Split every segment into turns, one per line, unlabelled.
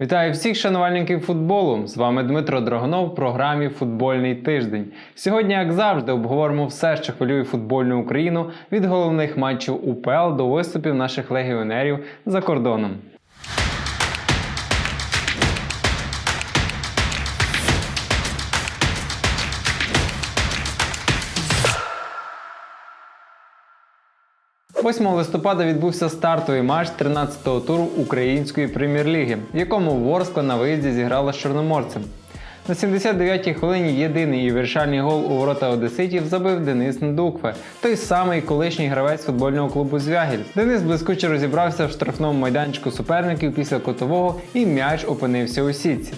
Вітаю всіх шанувальників футболу! З вами Дмитро Драгонов в програмі Футбольний тиждень. Сьогодні, як завжди, обговоримо все, що хвилює футбольну Україну від головних матчів УПЛ до виступів наших легіонерів за кордоном. «8 листопада відбувся стартовий матч 13-го туру Української прем'єр-ліги, в якому Ворскла на виїзді зіграла з Чорноморцем. На 79-й хвилині єдиний і вирішальний гол у ворота Одеситів забив Денис Ndukve, той самий колишній гравець футбольного клубу Звягіль. Денис блискуче розібрався в штрафному майданчику суперників після котового і м'яч опинився у сітці.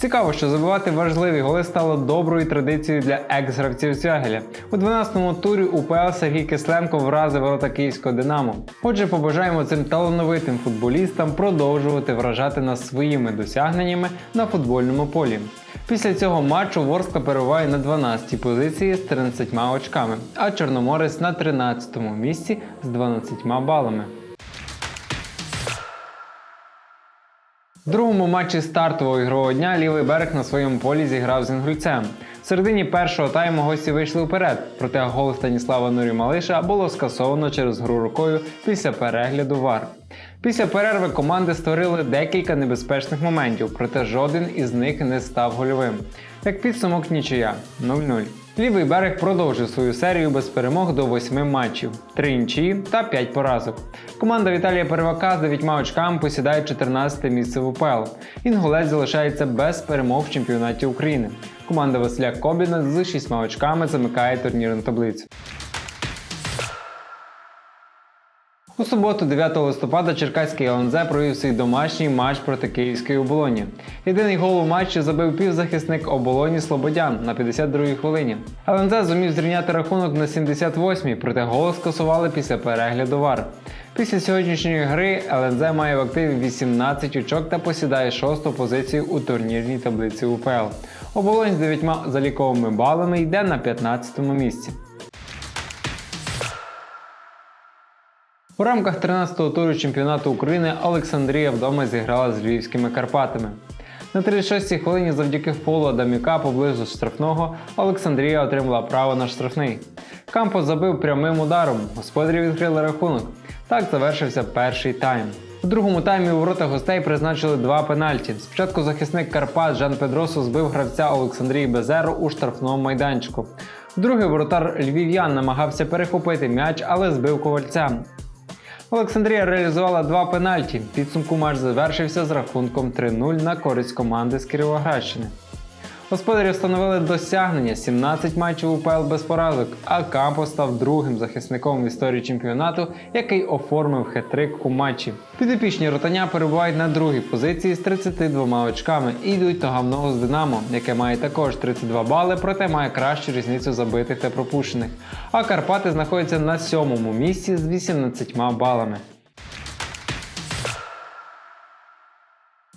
Цікаво, що забивати важливі голи стало доброю традицією для екс-гравців Звягеля. У 12-му турі УПЛ Сергій Кисленко вразив ворота київського Динамо. Отже, побажаємо цим талановитим футболістам продовжувати вражати нас своїми досягненнями на футбольному полі. Після цього матчу Ворскла перебуває на 12-й позиції з 13 очками, а Чорноморець на 13-му місці з 12 балами. В другому матчі стартового ігрового дня лівий берег на своєму полі зіграв з інгульцем. В середині першого тайму гості вийшли вперед, проте гол Станіслава Нурі Малиша було скасовано через гру рукою після перегляду ВАР. Після перерви команди створили декілька небезпечних моментів, проте жоден із них не став гольовим. Як підсумок нічия 0-0. Лівий берег продовжив свою серію без перемог до 8 матчів, 3 нічиї та 5 поразок. Команда Віталія Первака з 9 очками посідає 14 місце в УПЛ. Інгулець залишається без перемог в чемпіонаті України. Команда Василя Кобіна з 6 очками замикає турнірну таблицю. У суботу, 9 листопада, Черкаський ЛНЗ провів свій домашній матч проти Київської оболоні. Єдиний гол у матчі забив півзахисник оболоні Слободян на 52-й хвилині. ЛНЗ зумів зрівняти рахунок на 78-й, проте гол скасували після перегляду ВАР. Після сьогоднішньої гри ЛНЗ має в активі 18 очок та посідає шосту позицію у турнірній таблиці УПЛ. Оболонь з 9 заліковими балами йде на 15-му місці. У рамках 13-го туру чемпіонату України Олександрія вдома зіграла з львівськими Карпатами. На 36-й хвилині завдяки фолу Адамюка поблизу штрафного Олександрія отримала право на штрафний. Кампо забив прямим ударом, господарі відкрили рахунок. Так завершився перший тайм. У другому таймі у воротах гостей призначили два пенальті. Спочатку захисник Карпат Жан Педросу збив гравця Олександрії Безеру у штрафному майданчику. Другий воротар львів'ян намагався перехопити м'яч, але збив ковальця. Олександрія реалізувала два пенальті. Підсумку матч завершився з рахунком 3-0 на користь команди з Кіровоградщини. Господарі встановили досягнення 17 матчів УПЛ без поразок, а Кампо став другим захисником в історії чемпіонату, який оформив хет-трик у матчі. Підопічні ротаня перебувають на другій позиції з 32 очками і йдуть до гавного з Динамо, яке має також 32 бали, проте має кращу різницю забитих та пропущених. А Карпати знаходяться на сьомому місці з 18 балами.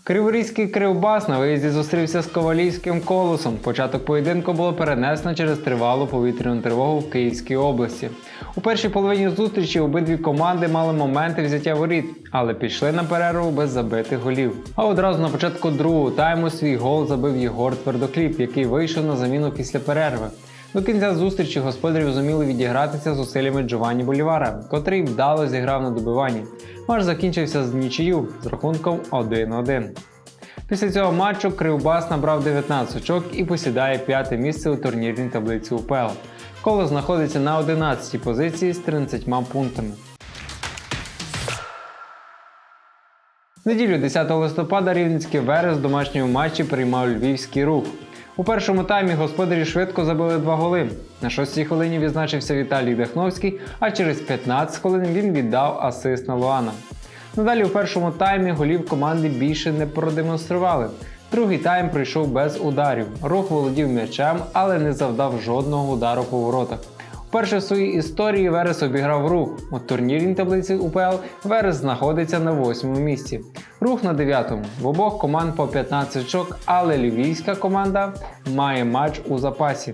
Криворізький кривбас на виїзді зустрівся з ковалівським колосом. Початок поєдинку було перенесено через тривалу повітряну тривогу в Київській області. У першій половині зустрічі обидві команди мали моменти взяття воріт, але пішли на перерву без забитих голів. А одразу на початку другого тайму свій гол забив Єгор Твердокліп, який вийшов на заміну після перерви. До кінця зустрічі господарів зуміли відігратися зусиллями Джованні Болівара, котрий вдало зіграв на добиванні. Матч закінчився з нічию з рахунком 1-1. Після цього матчу Кривбас набрав 19 очок і посідає п'яте місце у турнірній таблиці УПЛ. Коло знаходиться на 11-й позиції з 13 пунктами. Неділю 10 листопада Рівненський Верес в домашньому матчі приймав львівський рух. У першому таймі господарі швидко забили два голи. На шостій хвилині відзначився Віталій Дахновський, а через 15 хвилин він віддав асист на Луана. Надалі у першому таймі голів команди більше не продемонстрували. Другий тайм прийшов без ударів. Рух володів м'ячем, але не завдав жодного удару по воротах. Вперше в своїй історії Верес обіграв рух. У турнірній таблиці УПЛ Верес знаходиться на восьмому місці. Рух на дев'ятому. В обох команд по 15 очок, але львівська команда має матч у запасі.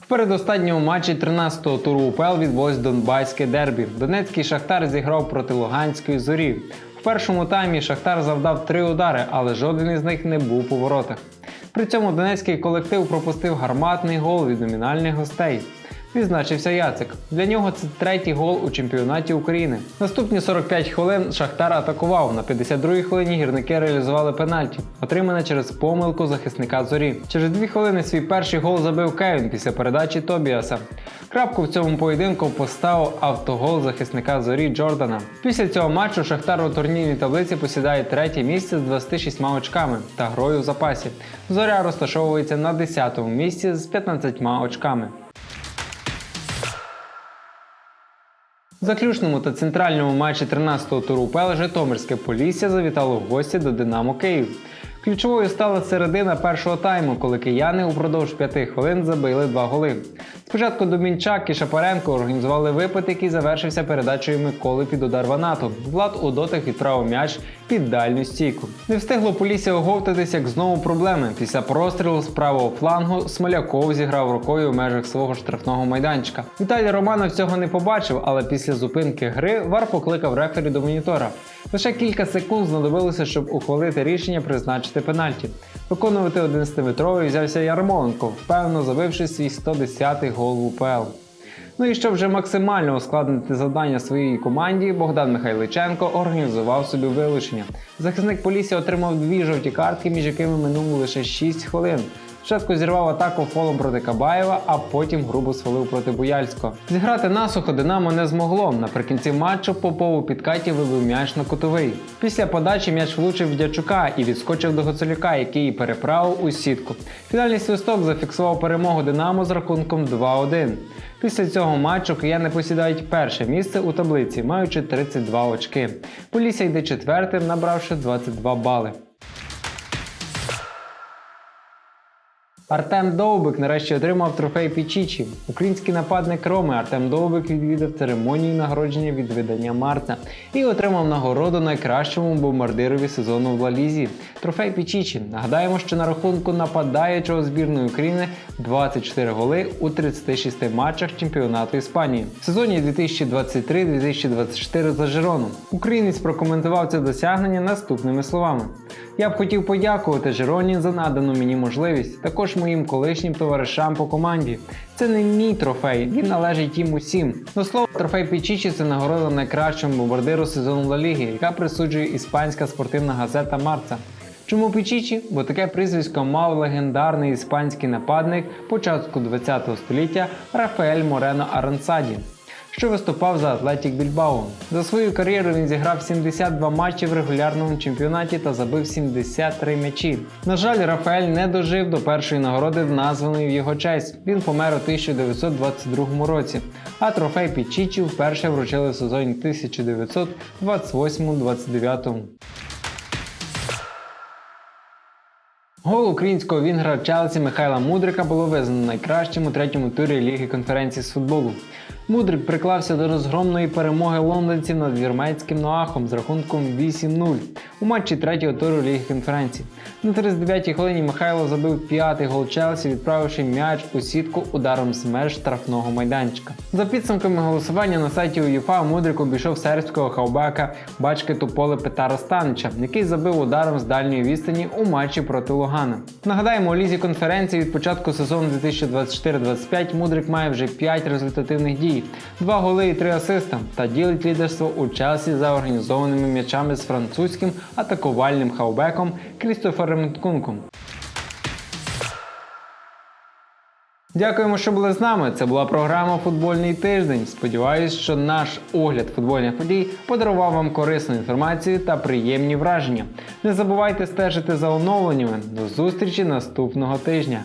В передостанньому матчі 13-го туру УПЛ відбулось Донбаське дербі. Донецький Шахтар зіграв проти Луганської зорі. В першому таймі Шахтар завдав три удари, але жоден із них не був у воротах. При цьому донецький колектив пропустив гарматний гол від номінальних гостей. Відзначився Яцик. Для нього це третій гол у чемпіонаті України. Наступні 45 хвилин Шахтар атакував. На 52-й хвилині гірники реалізували пенальті, отримане через помилку захисника зорі. Через дві хвилини свій перший гол забив Кевін після передачі Тобіаса. Крапку в цьому поєдинку поставив автогол захисника зорі Джордана. Після цього матчу Шахтар у турнірній таблиці посідає третє місце з 26 очками та грою в запасі. Зоря розташовується на 10-му місці з 15 очками. Заключному та центральному матчі 13-го туру УПЛ Житомирське Полісся завітало в гості до Динамо Київ. Ключовою стала середина першого тайму, коли кияни упродовж п'яти хвилин забили два голи. Спочатку Домінчак і Шапаренко організували випад, який завершився передачею Миколи під удар Ванату. Влад у дотих відправив м'яч під дальню стійку. Не встигло Полісся оговтатись, як знову проблеми. Після прострілу з правого флангу Смоляков зіграв рукою в межах свого штрафного майданчика. Віталій Романов цього не побачив, але після зупинки гри Вар покликав рефері до монітора. Лише кілька секунд знадобилося, щоб ухвалити рішення призначити пенальті. Виконувати 11-метровий взявся Ярмоленко, впевнено забивши свій 110-й гол в УПЛ. Ну і щоб вже максимально ускладнити завдання своїй команді, Богдан Михайличенко організував собі вилучення. Захисник Полісся отримав дві жовті картки, між якими минуло лише 6 хвилин. Спочатку зірвав атаку фолом проти Кабаєва, а потім грубо свалив проти Буяльського. Зіграти насухо Динамо не змогло. Наприкінці матчу Попов у підкаті вибив м'яч на кутовий. Після подачі м'яч влучив в Дячука і відскочив до Гоцелюка, який переправив у сітку. Фінальний свисток зафіксував перемогу Динамо з рахунком 2-1. Після цього матчу кияни посідають перше місце у таблиці, маючи 32 очки. Полісся йде четвертим, набравши 22 бали. Артем Довбик нарешті отримав трофей Пічічі. Український нападник Роми Артем Довбик відвідав церемонію нагородження від видання Марца і отримав нагороду найкращому бомбардирові сезону в Лалізі. Трофей Пічічі. Нагадаємо, що на рахунку нападаючого збірної України 24 голи у 36 матчах чемпіонату Іспанії. В сезоні 2023-2024 за Жирону. Українець прокоментував це досягнення наступними словами. Я б хотів подякувати Жироні за надану мені можливість, також моїм колишнім товаришам по команді. Це не мій трофей, він належить їм усім. До слова, трофей Пічічі це нагорода найкращому бомбардиру сезону Ла Ліги, яка присуджує іспанська спортивна газета Марца. Чому Пічічі? Бо таке прізвисько мав легендарний іспанський нападник початку ХХ століття Рафаель Морено Арансаді що виступав за Атлетік Більбао. За свою кар'єру він зіграв 72 матчі в регулярному чемпіонаті та забив 73 м'ячі. На жаль, Рафаель не дожив до першої нагороди, названої в його честь. Він помер у 1922 році, а трофей Пічічі вперше вручили в сезоні 1928-29. Гол українського вінгра Челсі Михайла Мудрика було визнано найкращим у третьому турі Ліги конференції з футболу. Мудрик приклався до розгромної перемоги лондонців над вірменським Ноахом з рахунком 8-0 у матчі третього туру Ліги конференції. На 39-й хвилині Михайло забив п'ятий гол Челсі, відправивши м'яч у сітку ударом з меж штрафного майданчика. За підсумками голосування на сайті УЄФА Мудрик обійшов сербського хавбека бачки Туполи Петара Станича, який забив ударом з дальньої відстані у матчі проти Лугана. Нагадаємо, у лізі конференції від початку сезону 2024-25 Мудрик має вже 5 результативних дій, 2 голи і 3 асиста та ділить лідерство у Челсі за організованими м'ячами з французьким атакувальним хавбеком Крістофером Нкунком. Дякуємо, що були з нами. Це була програма Футбольний тиждень. Сподіваюсь, що наш огляд футбольних подій подарував вам корисну інформацію та приємні враження. Не забувайте стежити за оновленнями. До зустрічі наступного тижня.